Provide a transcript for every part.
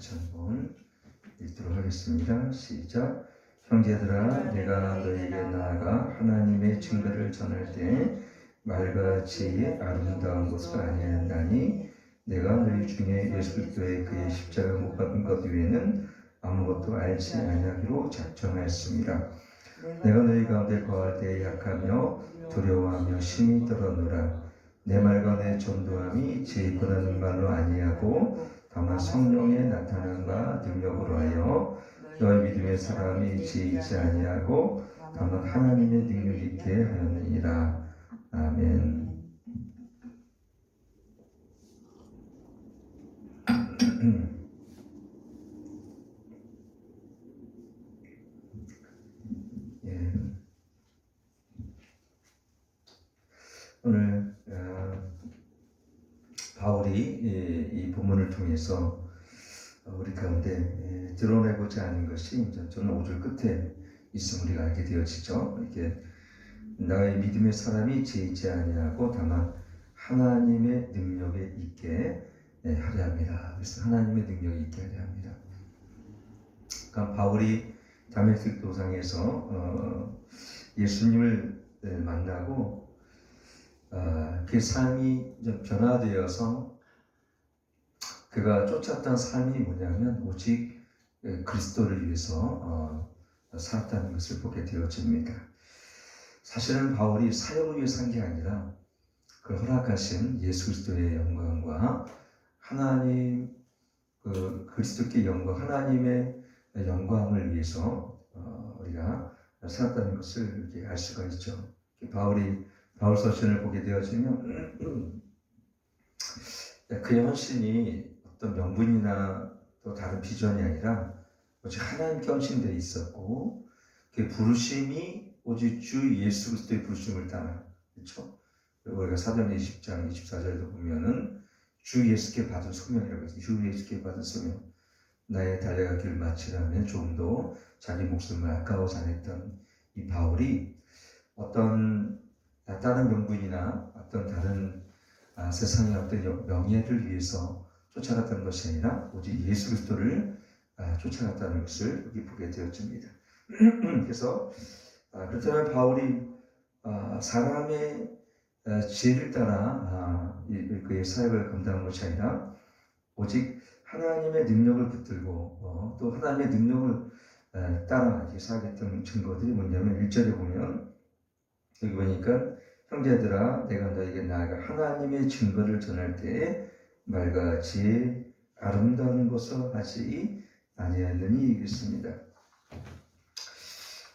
1절부터 5절까지 같이 한번 읽도록 하겠습니다. 시작. 형제들아 내가 너에게 나아가 하나님의 증거를 전할 때 말같이 아름다운 것을 아니하나니 내가 너희 중에 예수 그리스도의 그의 십자가 못 박은 것 외에는 아무것도 알지 아니하기로 작정하였습니다. 내가 너희 가운데 거할 때 약하며 두려워하며 심히 떨어노라. 내 말과 내 전도함이 제 권하는 말로 아니하고 다만 성령의 나타난 바 능력으로 하여 너희 믿음의 사람이 지이지 아니하고 다만 하나님의 능력 있게 하였느니라. 아멘. 예. 오늘 어, 바울이 이, 이 본문을 통해서 우리 가운데 예, 드러내고자 하는 것이 저는 5절 끝에 있음 우리가 알게 되어지죠. 이게 나의 믿음의 사람이 제이지 아니하고 다만 하나님의 능력에 있게 예, 하려 합니다. 그래서 하나님의 능력이 있게 하려 합니다. 그러니까 바울이 다메섹 도상에서 어, 예수님을 예, 만나고 어, 그 삶이 좀 변화되어서 그가 쫓았던 삶이 뭐냐면 오직 예, 그리스도를 위해서 어, 살았다는 것을 보게 되어집니다. 사실은 바울이 사역을 위해 산 게 아니라 그 허락하신 예수 그리스도의 영광과 하나님 그 그리스도께 영광 하나님의 영광을 위해서 어, 우리가 살았다는 것을 이렇게 알 수가 있죠. 바울이 바울 서신을 보게 되어지면 그의 헌신이 어떤 명분이나 또 다른 비전이 아니라 오직 하나님께 헌신되어 있었고 그 부르심이 오직 주 예수 그리스도의 부르심을 따라 그렇죠? 그리고 우리가 사도행 20장 24절도 보면은 주 예수께 받은 소명이라고 해서 주 예수께 받은 소명 나의 달려가길 마치라면 좀더 자기 목숨을 아까워지 않았던 이 바울이 어떤 다른 명분이나 어떤 다른 아, 세상의 어떤 명예를 위해서 쫓아갔던 것이 아니라 오직 예수 그리스도를 아, 쫓아갔다는 것을 여기 보게 되어집니다. 그래서 아, 그렇다면 바울이 아, 사람의 아, 지혜를 따라 아, 이- 그의 사역을 감당한 것이 아니라 오직 하나님의 능력을 붙들고 어, 또 하나님의 능력을 에, 따라 사역했던 증거들이 뭐냐면 1절에 보면 여기 보니까 형제들아 내가 너에게 나아가 하나님의 증거를 전할 때에 말과 같이 아름다운 것을 하지 아니하느니 이겠습니다.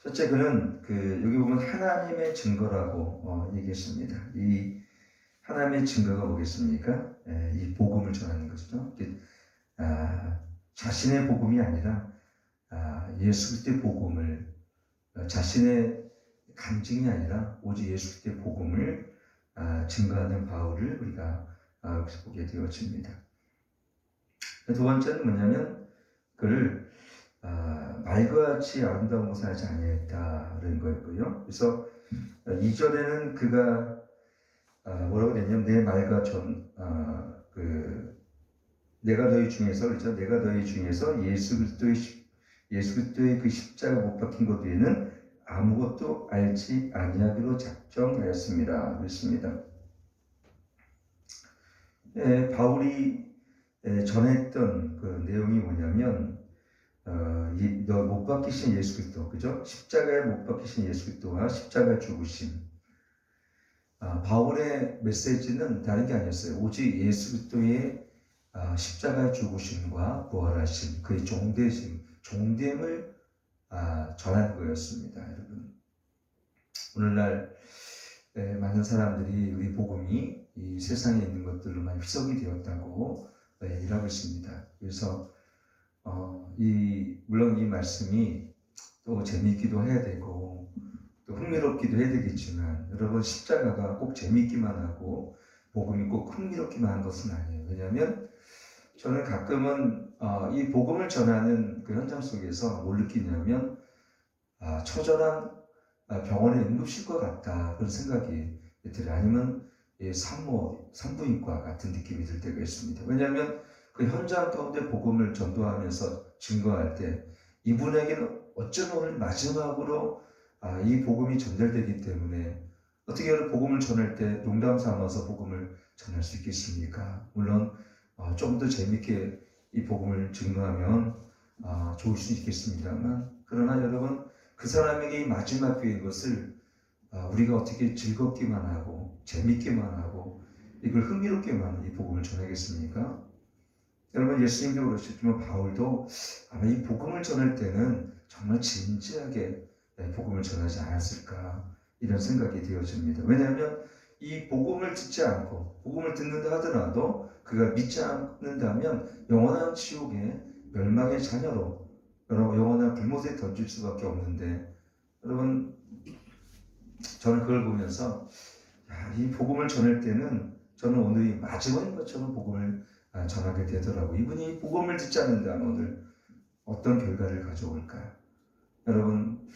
첫째 그는 그 여기 보면 하나님의 증거라고 어, 얘기했습니다. 이 하나님의 증거가 뭐겠습니까? 에, 이 복음을 전하는 것이죠. 이게, 아, 자신의 복음이 아니라 아, 예수 그리스도의 복음을 어, 자신의 간증이 아니라 오직 예수 그리스도의 복음을 아, 증거하는 바울을 우리가 아, 보게 되어집니다. 두 번째는 뭐냐면 그를 아, 말과 같이 아름다운 것을 하지 아니했다는 거였고요. 그래서 아, 2절에는 그가 아, 뭐라고 됐냐면 내 말과 전, 아, 그, 내가 너희 중에서, 그렇죠? 내가 너희 중에서 예수 그리스도의, 십- 예수 그리스도의 그 십자가 못 박힌 것 외에는 아무것도 알지 아니하기로 작정하였습니다. 그랬습니다. 예, 바울이 예, 전했던 그 내용이 뭐냐면, 어, 이, 너못 박히신 예수 그리스도, 그죠? 십자가에 못 박히신 예수 그리스도와 십자가 죽으심. 아, 바울의 메시지는 다른 게 아니었어요. 오직 예수 그리스도의 아, 십자가의 죽으심과 부활하심, 그의 종되심, 종됨을 아, 전한 거였습니다, 여러분. 오늘날 에, 많은 사람들이 우리 복음이 이 세상에 있는 것들로 많이 희석이 되었다고 에, 얘기를 하고 있습니다. 그래서 어, 이 물론 이 말씀이 또 재미있기도 해야 되고 또 흥미롭기도 해야 되겠지만 여러분 십자가가 꼭 재미있기만 하고 복음이 꼭 흥미롭기만 한 것은 아니에요. 왜냐하면 저는 가끔은 어, 이 복음을 전하는 그 현장 속에서 뭘 느끼냐면 아, 처절한 아, 병원에 응급실 것 같다 그런 생각이 들어요. 아니면 예, 산모, 산부인과 같은 느낌이 들 때가 있습니다. 왜냐하면 그 현장 가운데 복음을 전도하면서 증거할 때 이분에게는 어쩌면 오늘 마지막으로 아, 이 복음이 전달되기 때문에 어떻게 복음을 전할 때 농담 삼아서 복음을 전할 수 있겠습니까? 물론 어, 좀더 재밌게 이 복음을 증거하면 아, 좋을 수 있겠습니다만 그러나 여러분 그 사람에게 이 마지막 기회인 것을 아, 우리가 어떻게 즐겁기만 하고 재밌기만 하고 이걸 흥미롭게만 이 복음을 전하겠습니까? 여러분 예수님도 그러셨지만 바울도 아마 이 복음을 전할 때는 정말 진지하게 네, 복음을 전하지 않았을까 이런 생각이 되어집니다. 왜냐하면 이 복음을 듣지 않고 복음을 듣는다 하더라도 그가 믿지 않는다면 영원한 지옥의 멸망의 자녀로 여러분 영원한 불못에 던질 수밖에 없는데 여러분 저는 그걸 보면서 야, 이 복음을 전할 때는 저는 오늘이 마지막인 것처럼 복음을 아, 전하게 되더라고. 이분이 복음을 듣지 않는다면 오늘 어떤 결과를 가져올까요? 여러분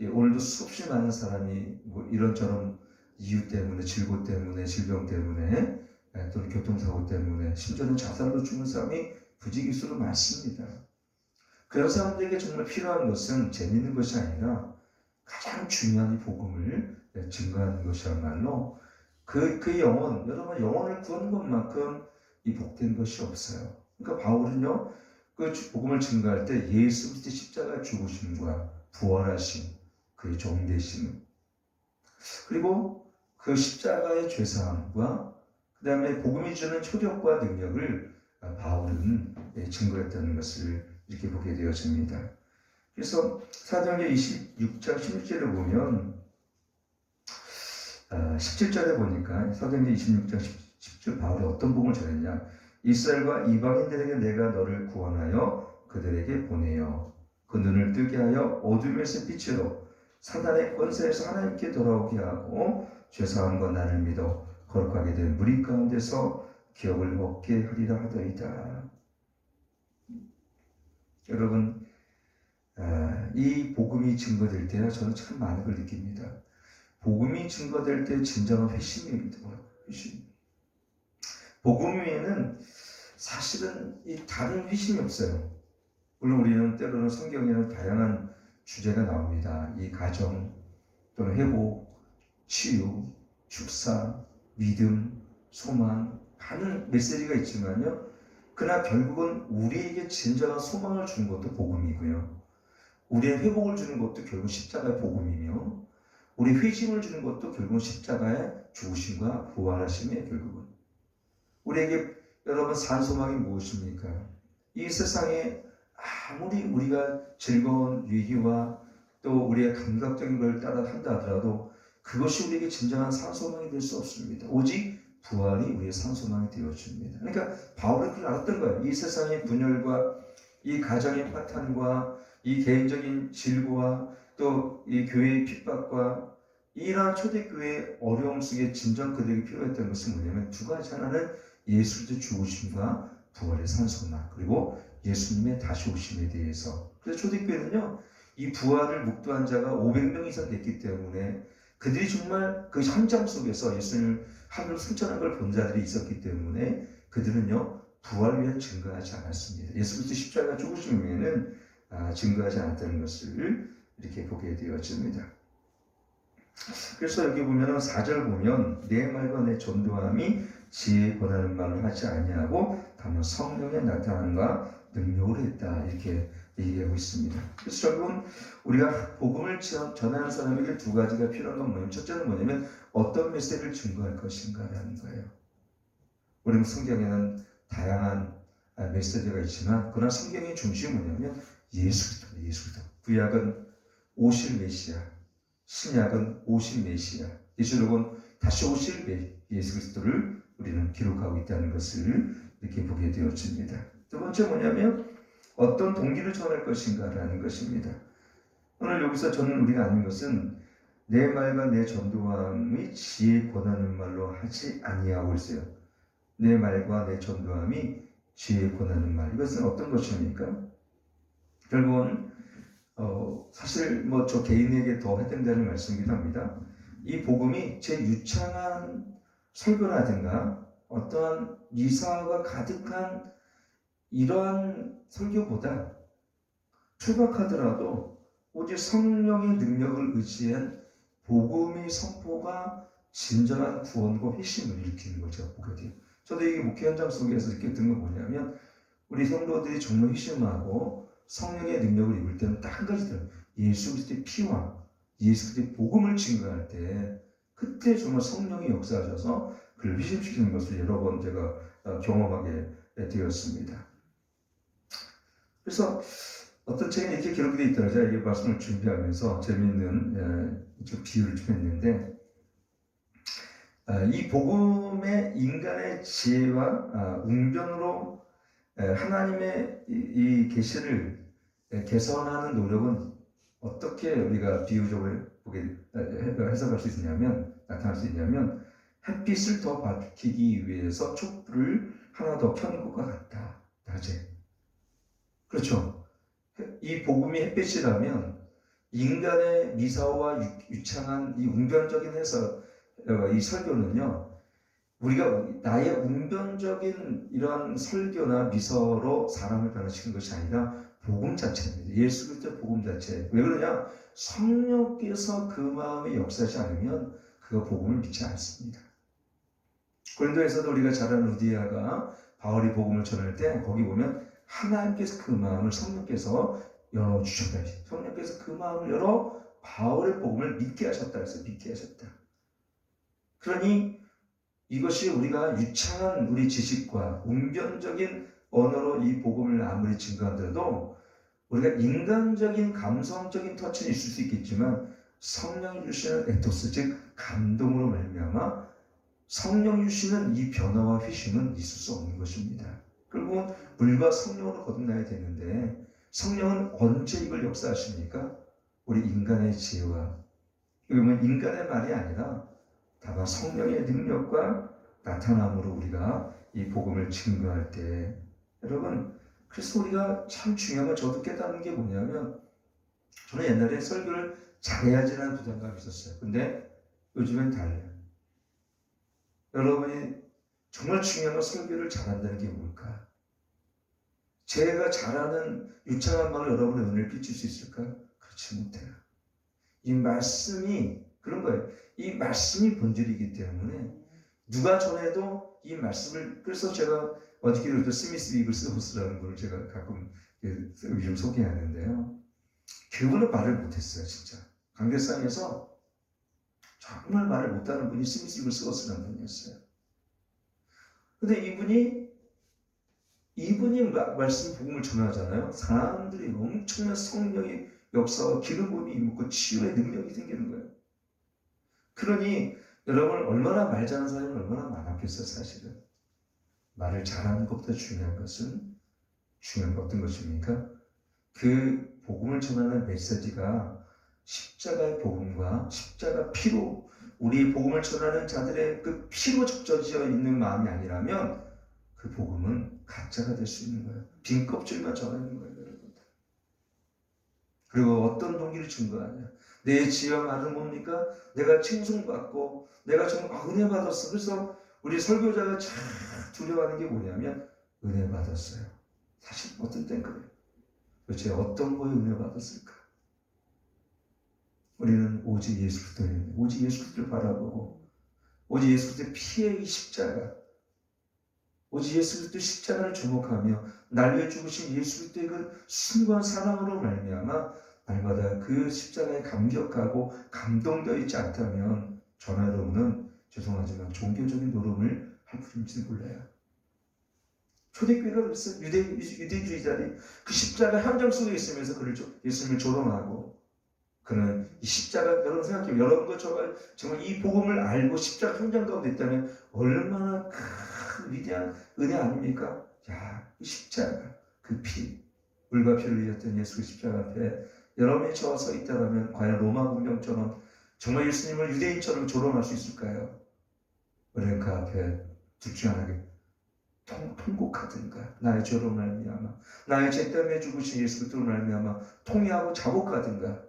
예, 오늘도 수없이 많은 사람이 뭐 이런저런 이유 때문에 질고 때문에 질병 때문에 예, 또는 교통사고 때문에 심지어는 자살로 죽는 사람이 부지기수로 많습니다. 그런 사람들에게 정말 필요한 것은 재밌는 것이 아니라 가장 중요한 이 복음을 예, 증거하는 것이야말로 그, 그 영혼, 여러분 영혼을 구하는 것만큼 이 복된 것이 없어요. 그러니까 바울은요, 그 복음을 증거할 때 예수 그리스도 십자가 죽으심과 부활하심, 그의 종되심, 그리고 그 십자가의 죄사함과 그 다음에 복음이 주는 효력과 능력을 바울은 예, 증거했다는 것을 이렇게 보게 되어집니다. 그래서 사도행전 26장 16절을 보면 아, 17절에 보니까 사도행전 26장 10절 바울이 어떤 복음을 전했냐 이스라엘과 이방인들에게 내가 너를 구원하여 그들에게 보내어 그 눈을 뜨게 하여 어둠에서 빛으로 사단의 권세에서 하나님께 돌아오게 하고 죄사함과 나를 믿어 거룩하게 된 무리 가운데서 기업을 얻게 하리라 하더이다. 여러분 아, 이 복음이 증거될 때야 저는 참 많은 걸 느낍니다. 복음이 증거될 때 진정한 들어요. 회심. 복음 외에는 사실은 이 다른 회심이 없어요. 물론 우리는 때로는 성경에는 다양한 주제가 나옵니다. 이 가정 또는 회복, 치유, 축사, 믿음, 소망 많은 메시지가 있지만요. 그러나 결국은 우리에게 진정한 소망을 주는 것도 복음이고요. 우리의 회복을 주는 것도 결국 십자가의 복음이며 우리 회심을 주는 것도 결국 십자가의 죽으심과 부활하심의 결국은 우리에게 여러분 산 소망이 무엇입니까? 이 세상에 아무리 우리가 즐거운 위기와 또 우리의 감각적인 걸 따라 한다 하더라도 그것이 우리에게 진정한 산소망이 될 수 없습니다. 오직 부활이 우리의 산소망이 되어줍니다. 그러니까 바울은 그걸 알았던 거예요. 이 세상의 분열과 이 가정의 파탄과 이 개인적인 질고와 또이 교회의 핍박과 이러한 초대교회의 어려움 속에 진정 그들에게 필요했던 것은 뭐냐면 두 가지 하나는 예수의 죽으심과 부활의 산소망 그리고 예수님의 다시 오심에 대해서 그래서 초대교회는요 이 부활을 묵도한 자가 500명 이상 됐기 때문에 그들이 정말 그 현장 속에서 예수님을 하늘로 승천한 걸 본 자들이 있었기 때문에 그들은요 부활을 위해 증거하지 않았습니다. 예수 그리스도 십자가 죽으심 외에는 아, 증거하지 않았다는 것을 이렇게 보게 되어집니다. 그래서 여기 보면은 4절 보면 내 말과 내 전도함이 지혜에 권하는 말을 하지 아니하고 다만 성령의 나타남과 능력으로 했다 이렇게 얘기하고 있습니다. 그래서 결국은 우리가 복음을 전하는 사람에게 두 가지가 필요한 건 뭐냐면 첫째는 뭐냐면 어떤 메시지를 증거할 것인가라는 거예요. 우리는 성경에는 다양한 메시지가 있지만 그러나 성경의 중심이 뭐냐면 예수 그리스도, 예수 그리스도. 구약은 오실 메시아, 신약은 오실 메시아, 예수록은 다시 오실 예수 그리스도를 우리는 기록하고 있다는 것을 이렇게 보게 되어집니다. 두 번째 뭐냐면 어떤 동기를 전할 것인가라는 것입니다. 오늘 여기서 저는 우리가 아는 것은 내 말과 내 전도함이 지혜 권하는 말로 하지 아니하고 있어요. 내 말과 내 전도함이 지혜 권하는 말. 이것은 어떤 것입니까? 결국은 어, 사실 뭐 저 개인에게 더 해당되는 말씀이기도 합니다. 이 복음이 제 유창한 설교라든가 어떠한 미사가 가득한 이러한 설교보다 투박하더라도 오직 성령의 능력을 의지한 복음의 선포가 진정한 구원과 회심을 일으키는 거죠. 보게 돼요. 저도 이 목회 현장 속에서 느꼈던 건 뭐냐면 우리 성도들이 정말 회심하고 성령의 능력을 입을 때는 딱 한 가지 들어요. 예수 그리스도의 피와 예수 그리스도의 복음을 증거할 때 그때 정말 성령이 역사하셔서 그를 회심시키는 것을 여러 번 제가 어, 경험하게 되었습니다. 그래서 어떤 책에 이렇게 기록이 되어 있더라고요. 제가 이 말씀을 준비하면서 재미있는 에, 좀 비유를 좀 했는데 아, 이 복음의 인간의 지혜와 아, 웅변으로 에, 하나님의 이, 이 계시를 에, 개선하는 노력은 어떻게 우리가 비유적으로 보게 에, 해석할 수 있냐면 나타날 수 있냐면 햇빛을 더 밝히기 위해서 촛불을 하나 더 켜는 것과 같다. 낮에. 그렇죠. 이 복음이 햇빛이라면 인간의 미사와 유- 유창한 이 웅변적인 해석, 어, 이 설교는요, 우리가 나의 웅변적인 이런 설교나 미서로 사람을 변화시키는 것이 아니라 복음 자체입니다. 예수 그리스도 복음 자체. 왜 그러냐? 성령께서 그 마음에 역사하지 않으면 그가 복음을 믿지 않습니다. 고린도에서도 우리가 잘 아는 루디아가 바울이 복음을 전할 때 거기 보면 하나님께서 그 마음을 성령께서 열어 주셨다. 성령께서 그 마음을 열어 바울의 복음을 믿게 하셨다. 그래서 믿게 하셨다. 그러니 이것이 우리가 유창한 우리 지식과 웅변적인 언어로 이 복음을 아무리 증거하더라도 우리가 인간적인 감성적인 터치는 있을 수 있겠지만 성령이 주시는 에토스 즉 감동으로 말미암아 성령 주시는 이 변화와 회심은 있을 수 없는 것입니다. 결국은 물과 성령으로 거듭나야 되는데 성령은 언제 이걸 역사하십니까? 우리 인간의 지혜와 그러면 인간의 말이 아니라 다만 성령의 능력과 나타남으로 우리가 이 복음을 증거할 때 여러분 그래서 우리가 참 중요한 건 저도 깨닫는 게 뭐냐면 저는 옛날에 설교를 잘해야지라는 부담감이 있었어요. 근데 요즘엔 달라요. 여러분이 정말 중요한 건 설교를 잘한다는 게 뭘까? 제가 잘하는 유창한 말로 여러분의 은혜를 끼칠 수 있을까요? 그렇지 못해요. 이 말씀이 그런 거예요. 이 말씀이 본질이기 때문에 누가 전해도 이 말씀을 그래서 제가 어저께도 또 스미스 이글스 호스라는 걸 제가 가끔 요즘 소개하는데요. 그분은 말을 못했어요, 진짜. 강대상에서 정말 말을 못하는 분이 스미스 이글스 호스라는 분이었어요. 근데 이분이 이분이 마- 말씀 복음을 전하잖아요. 사람들이 엄청난 성령의 역사와 기름 부음이 임고 치유의 능력이 생기는 거예요. 그러니 여러분 얼마나 말 잘하는 사람이 얼마나 많았겠어요, 사실은. 말을 잘하는 것보다 중요한 것은 중요한 건 어떤 것입니까? 그 복음을 전하는 메시지가 십자가의 복음과 십자가 피로 우리 복음을 전하는 자들의 그 피로 적셔져 있는 마음이 아니라면 그 복음은 가짜가 될 수 있는 거예요. 빈 껍질만 전하는 거예요, 여러분. 그리고 어떤 동기를 증거하냐? 내 지혜와 말은 뭡니까? 내가 칭송받고 내가 정말 아, 은혜 받았어. 그래서 우리 설교자가 참 두려워하는 게 뭐냐면 은혜 받았어요. 사실 어떤 땐 그래요. 도대체 어떤 거에 은혜 받았을까? 우리는 오직 예수 그리스도에 오직 예수 그리스도를 바라보고 오직 예수 그리스도의 피의 이 십자가 오직 예수 그리스도의 십자가를 주목하며 날 위해 죽으신 예수 그리스도의 그 순수한 사랑으로 말미암아 날마다 그 십자가에 감격하고 감동되어 있지 않다면 저나 여러분은 죄송하지만 종교적인 노름을 할 뿐인지도 몰라요. 초대교회가 그랬어요. 유대, 유대주의자들이 그 십자가 현장 속에 있으면서 그를 조- 예수님을 조롱하고 그는 이 십자가 여러분 생각해요. 여러분과 저가 정말 이 복음을 알고 십자가 현장 가운데 있다면 얼마나 큰 위대한 은혜 아닙니까? 야, 이 십자가 그 피, 물과 피를 흘렸던 예수 그 십자가 앞에 여러분이 저와 서 있다면 과연 로마 군병처럼 정말 예수님을 유대인처럼 조롱할 수 있을까요? 우리는 그 앞에 둘중 하나게 통, 통곡하든가 나의 죄로 말미암아 나의 죄 때문에 죽으신 예수 그리스도로 말미암아 통회하고 자복하든가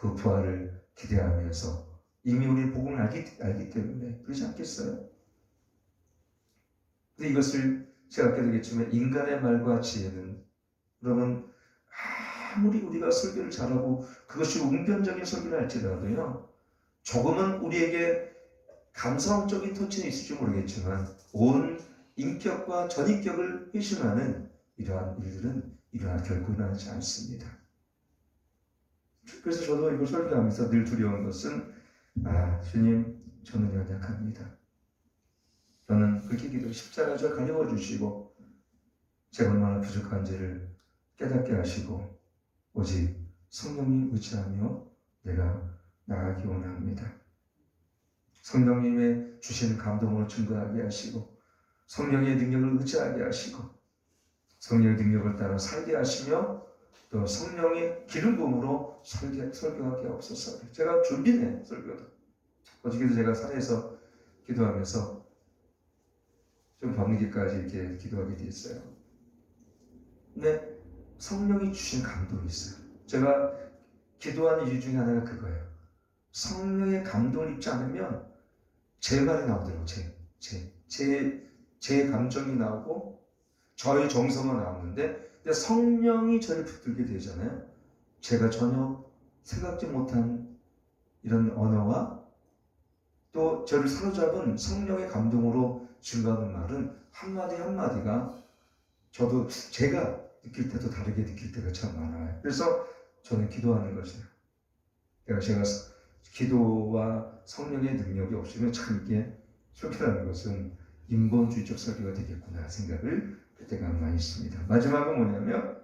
그 부활을 기대하면서 이미 우리 복음을 알기, 알기 때문에 그렇지 않겠어요? 근데 이것을 제가 아까 되겠지만 인간의 말과 지혜는 그러면 아무리 우리가 설교를 잘하고 그것이 웅변적인 설교를 할지라도요 조금은 우리에게 감성적인 터치는 있을지 모르겠지만 온 인격과 전인격을 회심하는 이러한 일들은 일어나 결코 일어나지 않습니다. 그래서 저도 이걸 설교하면서 늘 두려운 것은 아 주님 저는 연약합니다. 저는 그렇게 기도 십자가 저 가려워 주시고 제가 얼마나 부족한지를 깨닫게 하시고 오직 성령님 의지하며 내가 나가기 원합니다. 성령님의 주시는 감동으로 증거하게 하시고 성령의 능력을 의지하게 하시고 성령의 능력을 따라 살게 하시며 또 성령의 기름 부음으로 설교, 설교하게 없어서 제가 준비네 설교도 어저께도 제가 산에서 기도하면서 좀 밤늦게까지 이렇게 기도하게 됐어요. 근데 성령이 주신 감동이 있어요. 제가 기도하는 이유 중에 하나가 그거예요. 성령의 감동을 입지 않으면 제 말이 나오더라고요. 제, 제, 제, 제 감정이 나오고 저의 정서가 나오는데 근데 성령이 저를 붙들게 되잖아요. 제가 전혀 생각지 못한 이런 언어와 또 저를 사로잡은 성령의 감동으로 증거하는 말은 한마디 한마디가 저도 제가 느낄 때도 다르게 느낄 때가 참 많아요. 그래서 저는 기도하는 것이에요. 내가 제가 기도와 성령의 능력이 없으면 참 이게 설교라는 것은 인본주의적 설교가 되겠구나 생각을 그때가 많이 있습니다. 마지막은 뭐냐면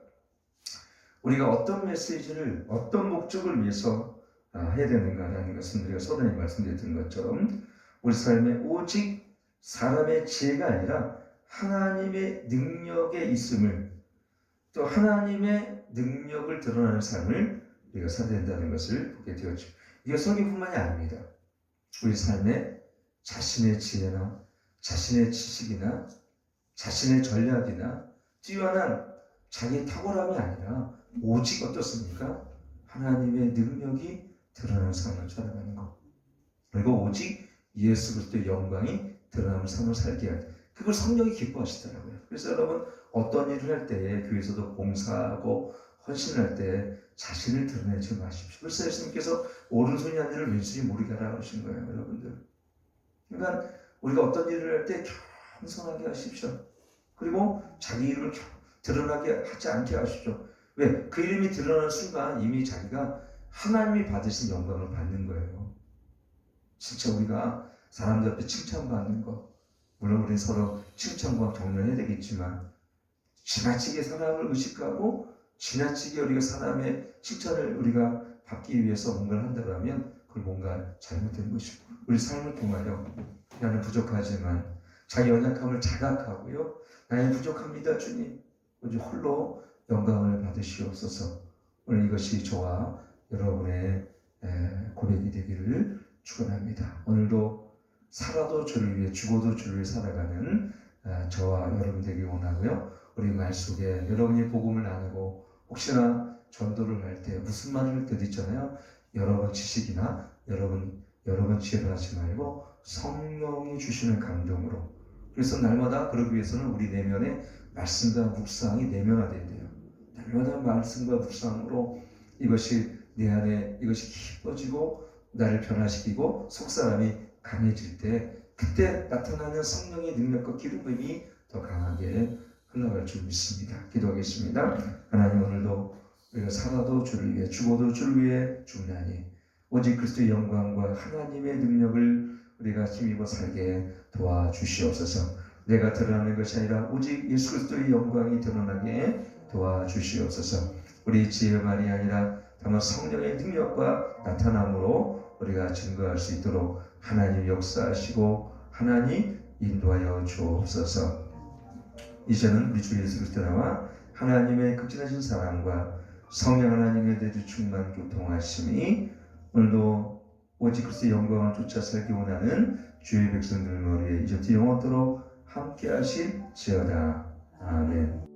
우리가 어떤 메시지를 어떤 목적을 위해서 아, 해야 되는가라는 것은 우리가 서론에 말씀드렸던 것처럼 우리 삶에 오직 사람의 지혜가 아니라 하나님의 능력에 있음을 또 하나님의 능력을 드러나는 삶을 우리가 살아야 된다는 것을 보게 되었죠. 이게 설교뿐만이 아닙니다. 우리 삶에 자신의 지혜나 자신의 지식이나 자신의 전략이나 뛰어난 자기 탁월함이 아니라 오직 어떻습니까? 하나님의 능력이 드러나는 삶을 살아가는 것. 그리고 오직 예수 그리스도의 영광이 드러나는 삶을 살게 할 그걸 성령이 기뻐하시더라고요. 그래서 여러분 어떤 일을 할 때에 교회에서도 봉사하고 헌신할 때 자신을 드러내지 마십시오. 그래서 예수님께서 오른손이 아니라 왼손이 모르게 하라 하신 거예요, 여러분들. 그러니까 우리가 어떤 일을 할때 겸손하게 하십시오. 그리고 자기 이름을 드러나게 하지 않게 하십시오. 왜? 그 이름이 드러나는 순간 이미 자기가 하나님이 받으신 영광을 받는 거예요. 진짜 우리가 사람들 앞에 칭찬받는 거, 물론 우리 서로 칭찬과 격려해야 되겠지만, 지나치게 사람을 의식하고, 지나치게 우리가 사람의 칭찬을 우리가 받기 위해서 뭔가를 한다면, 그걸 뭔가 잘못된 것이고, 우리 삶을 통하여 나는 부족하지만, 자기 연약함을 자각하고요, 나의 부족합니다, 주님. 오직 홀로 영광을 받으시옵소서. 오늘 이것이 저와 여러분의 고백이 되기를 축원합니다. 오늘도 살아도 주를 위해 죽어도 주를 위해 살아가는 저와 여러분 되길 원하고요. 우리 말 속에 여러분이 복음을 나누고 혹시나 전도를 할 때 무슨 말을 있잖아요. 여러분 지식이나 여러분 여러분 지혜를 하지 말고 성령이 주시는 감동으로 그래서 날마다 그러기 위해서는 우리 내면에 말씀과 묵상이 내면화돼야 돼요. 날마다 말씀과 묵상으로 이것이 내 안에 이것이 깊어지고 나를 변화시키고 속 사람이 강해질 때 그때 나타나는 성령의 능력과 기름이 더 강하게 흘러갈 줄 믿습니다. 기도하겠습니다. 하나님 오늘도 우리가 살아도 주를 위해 죽어도 주를 위해 죽나니 오직 그리스도의 영광과 하나님의 능력을 우리가 힘입어 살게 도와주시옵소서. 내가 드러나는 것이 아니라 오직 예수 그리스도의 영광이 드러나게 도와주시옵소서. 우리 지혜의 말이 아니라 다만 성령의 능력과 나타남으로 우리가 증거할 수 있도록 하나님 역사하시고 하나님 인도하여 주옵소서. 이제는 우리 주 예수 그리스도 나와 하나님의 극진하신 사랑과 성령 하나님의 대주 충만 교통하심이 오늘도 오직 그리스도의 영광을 쫓아 살기 원하는 주의 백성들 머리에 이제부터 영원토록 함께 하실지어다. 아멘.